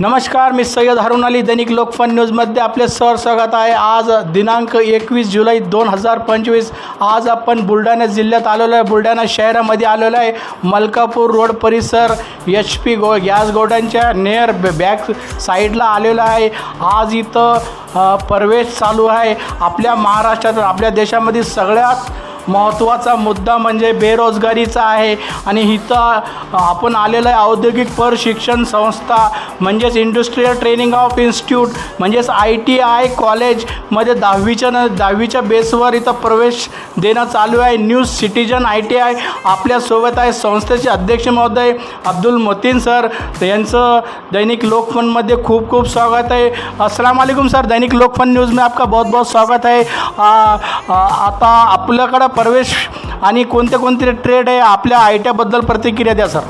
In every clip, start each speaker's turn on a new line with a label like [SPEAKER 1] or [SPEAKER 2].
[SPEAKER 1] नमस्कार मी सय्यद हारून अली दैनिक लोकफन न्यूजमध्ये आपले सर स्वागत आहे. आज दिनांक एकवीस जुलै दोन हजार पंचवीस आज आपण बुलढाणा जिल्ह्यात आलेलो आहे. बुलढाणा शहरामध्ये आलेलो आहे. मलकापूर रोड परिसर एच पी गो गॅस गोडांच्या नेअर बॅक साईडला आलेलो आहे. आज इथं प्रवेश चालू आहे. आपल्या महाराष्ट्रात आपल्या देशामध्ये सगळ्यात महत्त्वाचा मुद्दा म्हणजे बेरोजगारीचा आहे. आणि इथं आपण आलेलं आहे औद्योगिक प्रशिक्षण संस्था म्हणजेच इंडस्ट्रीयल ट्रेनिंग ऑफ इन्स्टिट्यूट म्हणजेच आय टी आय कॉलेजमध्ये दहावीच्या न दहावीच्या बेसवर इथं प्रवेश देणं चालू आहे. News citizen I T I आपल्यासोबत आहे. संस्थेचे अध्यक्ष महोदय अब्दुल मोतीन सर यांचं दैनिक लोकफनमध्ये खूप खूप स्वागत आहे. अस्सलाम वालेकुम सर. दैनिक लोकफन न्यूज़ में आपका बहुत बहुत स्वागत आहे. आता आपल्याकडं प्रवेश आणि कोणते कोणते ट्रेड आहे आपल्या आय टीबद्दल प्रतिक्रिया द्या सर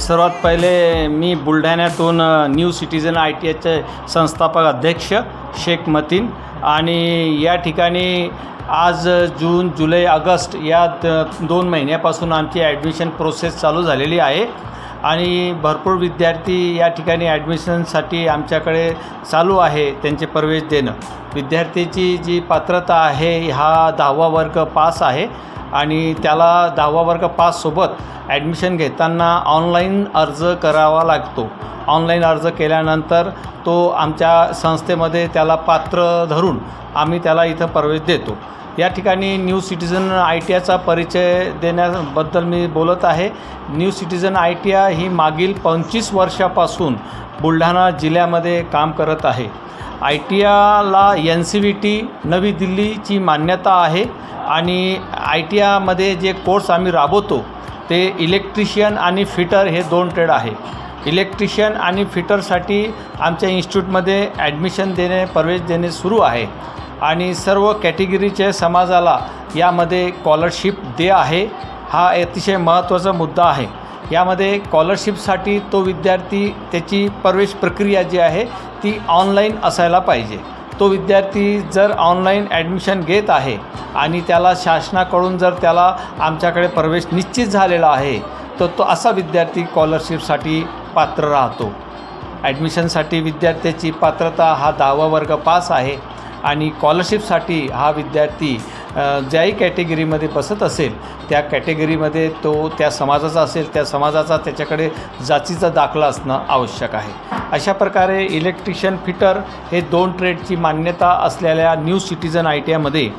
[SPEAKER 2] सर्वात पहिले मी बुलढाण्यातून न्यू सिटीजन आय टी आयचे संस्थापक अध्यक्ष शेख मतीन आणि या ठिकाणी आज जून जुलै ऑगस्ट या द- दोन महिन्यापासून आमची ॲडमिशन प्रोसेस चालू झालेली आहे. आणि भरपूर विद्यार्थी या ठिकाणी ॲडमिशनसाठी आमच्याकडे चालू आहे त्यांचे प्रवेश देणं. विद्यार्थीची जी पात्रता आहे हा दहावा वर्ग पास आहे आणि त्याला दहावा वर्ग पाससोबत ॲडमिशन घेताना ऑनलाईन अर्ज करावा लागतो. ऑनलाईन अर्ज केल्यानंतर तो आमच्या संस्थेमध्ये त्याला पात्र धरून आम्ही त्याला इथं प्रवेश देतो. या ठिकाणी न्यू सिटीजन आय टी आयचा परिचय देण्याबद्दल मी बोलत आहे. New citizen I T I ही मागील पंचवीस वर्षापासून बुलढाणा जिल्ह्यामध्ये काम करत आहे. आय टी आयला एन सी व्ही टी नवी दिल्लीची मान्यता आहे आणि आय टी आयमध्ये जे कोर्स आम्ही राबवतो ते इलेक्ट्रिशियन आणि फिटर हे दोन ट्रेड आहे. इलेक्ट्रिशियन आणि फिटरसाठी आमच्या इन्स्टिट्यूटमध्ये ॲडमिशन देणे प्रवेश देणे सुरू आहे. आणि सर्व कॅटेगरीच्या समाजाला यामध्ये कॉलरशिप दे आहे. हा अतिशय महत्त्वाचा मुद्दा आहे. यामध्ये कॉलरशिपसाठी तो विद्यार्थी त्याची प्रवेश प्रक्रिया जी आहे ती ऑनलाईन असायला पाहिजे. तो विद्यार्थी जर ऑनलाईन ॲडमिशन घेत आहे आणि त्याला शासनाकडून जर त्याला आमच्याकडे प्रवेश निश्चित झालेला आहे तर तो असा विद्यार्थी स्कॉलरशिपसाठी पात्र राहतो. ॲडमिशनसाठी विद्यार्थ्याची पात्रता हा दहावा वर्ग पास आहे. आणि स्कॉलरशिपसाठी हा विद्यार्थी ज्याही कॅटेगरीमध्ये बसत असेल त्या कॅटेगरीमध्ये तो त्या समाजाचा असेल त्या समाजाचा त्याच्याकडे जातीचा दाखला असणं आवश्यक आहे. अशा प्रकारे इलेक्ट्रिशियन फिटर हे दोन ट्रेडची मान्यता असलेल्या न्यू सिटीजन आय टी आयमध्ये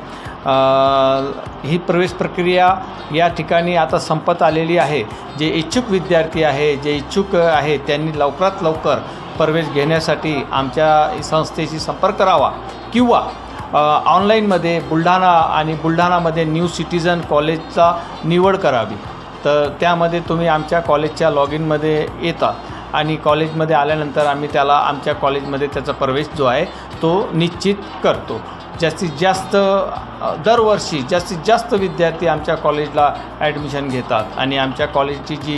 [SPEAKER 2] ही प्रवेश प्रक्रिया या ठिकाणी आता संपत आलेली आहे. जे इच्छुक विद्यार्थी आहे जे इच्छुक आहे त्यांनी लवकरात लवकर प्रवेश घेण्यासाठी आमच्या संस्थेशी संपर्क करावा किंवा ऑनलाईनमध्ये बुलढाणा आणि बुलढाणामध्ये न्यू सिटीजन कॉलेजचा निवड करावी. तर त्यामध्ये तुम्ही आमच्या कॉलेजच्या लॉग इनमध्ये येता आणि कॉलेजमध्ये आल्यानंतर आम्ही त्याला आमच्या कॉलेजमध्ये त्याचा प्रवेश जो आहे तो निश्चित करतो. जास्तीत जास्त दरवर्षी जास्तीत जास्त विद्यार्थी आमच्या कॉलेजला ॲडमिशन घेतात. आणि आमच्या कॉलेजची जी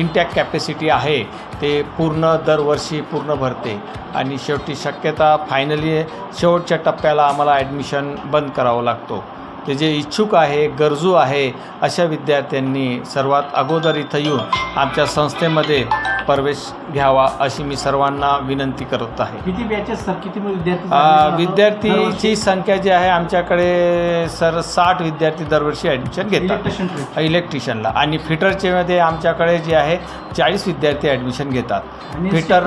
[SPEAKER 2] इंटॅक कॅपॅसिटी आहे ते पूर्ण दरवर्षी पूर्ण भरते. आणि शेवटी शक्यता फायनली शेवटच्या टप्प्याला आम्हाला ॲडमिशन बंद करावं लागतो. ते जे इच्छुक आहे गरजू आहे अशा विद्यार्थ्यांनी सर्वात अगोदर इथं येऊन आमच्या संस्थेमध्ये प्रवेश घ्यावा अशी मी सर्वांना विनंती करत आहे.
[SPEAKER 1] किती बॅचेस सर किती विद्यार्थी
[SPEAKER 2] विद्यार्थीची संख्या जी आहे आमच्याकडे सर साठ विद्यार्थी दरवर्षी ॲडमिशन घेतात. इलेक्ट्रिशियनला आणि फिटरचे मध्ये आमच्याकडे जे आहे चाळीस विद्यार्थी ॲडमिशन घेतात. फिटर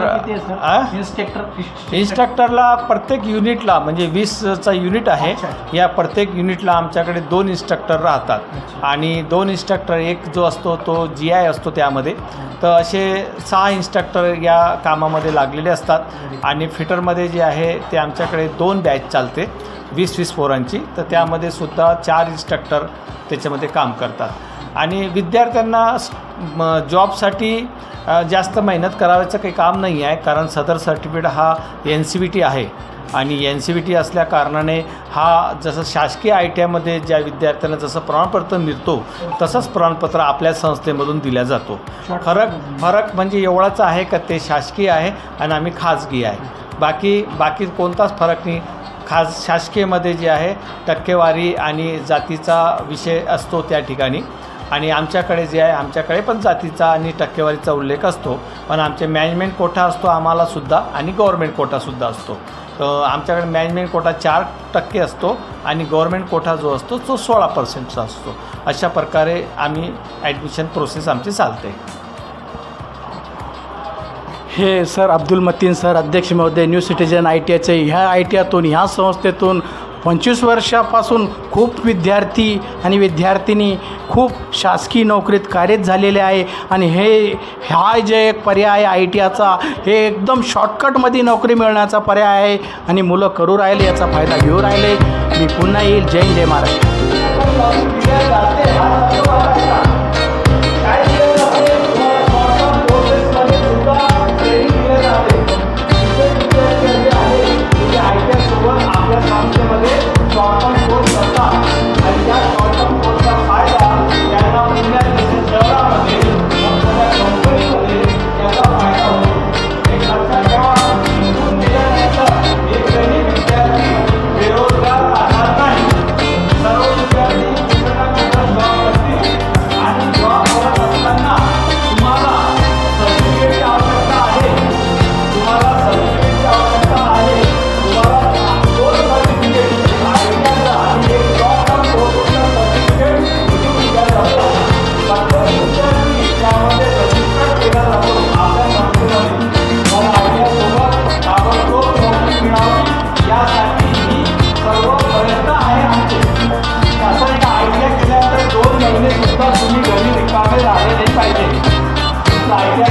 [SPEAKER 2] इन्स्ट्रक्टरला प्रत्येक युनिटला म्हणजे वीसचा युनिट आहे. या प्रत्येक युनिटला आमच्याकडे दोन इन्स्ट्रक्टर राहतात. आणि दोन इन्स्ट्रक्टर एक जो असतो तो जी आय असतो त्यामध्ये. तर असे सहा इन्स्ट्रक्टर या कामामध्ये लागलेले असतात. आणि फिटरमध्ये जे आहे ते आमच्याकडे दोन बॅच चालते. वीस वीस पोरांची. तर त्यामध्ये सुद्धा चार इन्स्ट्रक्टर त्याच्यामध्ये काम करतात. आणि विद्यार्थ्यांना जॉबसाठी जास्त मेहनत करायचं काही काम नाही आहे कारण सदर सर्टिफिकेट हा एन सी बी टी आहे. आणि एन सी बी टी असल्या कारणाने हा जसं शासकीय आय टी आयमध्ये ज्या विद्यार्थ्यांना जसं प्रमाणपत्र मिळतो तसंच प्रमाणपत्र आपल्या संस्थेमधून दिल्या जातो. फरक फरक म्हणजे एवढाच आहे का ते शासकीय आहे आणि आम्ही खाजगी आहे. बाकी बाकी कोणताच फरक नाही. खास शासकीयमध्ये जे आहे टक्केवारी आणि जातीचा विषय असतो त्या ठिकाणी. आणि आमच्याकडे जे आहे आमच्याकडे पण जातीचा आणि टक्केवारीचा उल्लेख असतो. पण आमचे मॅनेजमेंट कोठा असतो? आम्हालासुद्धा आणि गव्हर्मेंट कोठासुद्धा असतो. आमच्याकडे मॅनेजमेंट कोटा चार टक्के असतो आणि गव्हर्मेंट कोटा जो असतो तो सोळा पर्सेंटचा असतो. अशा प्रकारे आम्ही ॲडमिशन प्रोसेस आमची चालते.
[SPEAKER 1] हे सर अब्दुल मतीन सर अध्यक्ष महोदय न्यू सिटीजन आय टी आयचे ह्या आय टी आयतून ह्या संस्थेतून पंचवीस वर्षापासून खूप विद्यार्थी आणि विद्यार्थिनी खूप शासकीय नोकरीत कार्यरत झालेले आहे. आणि हे हा जे एक पर्याय आहे आय टी आचा हे एकदम शॉर्टकटमध्ये नोकरी मिळण्याचा पर्याय आहे. आणि मुलं करू राहिले याचा फायदा घेऊ राहिले. मी पुन्हा येईल. जय जय
[SPEAKER 2] महाराज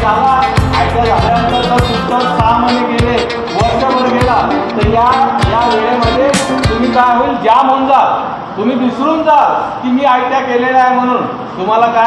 [SPEAKER 2] झाला. आयटीआय झाल्यानंतर जर तुमचं सहा महिने गेले वर्षभर गेला. तर या या वेळेमध्ये तुम्ही काय होईल? जाम होऊन जाल तुम्ही विसरून जाल की मी आयत्या केलेला आहे म्हणून. तुम्हाला काय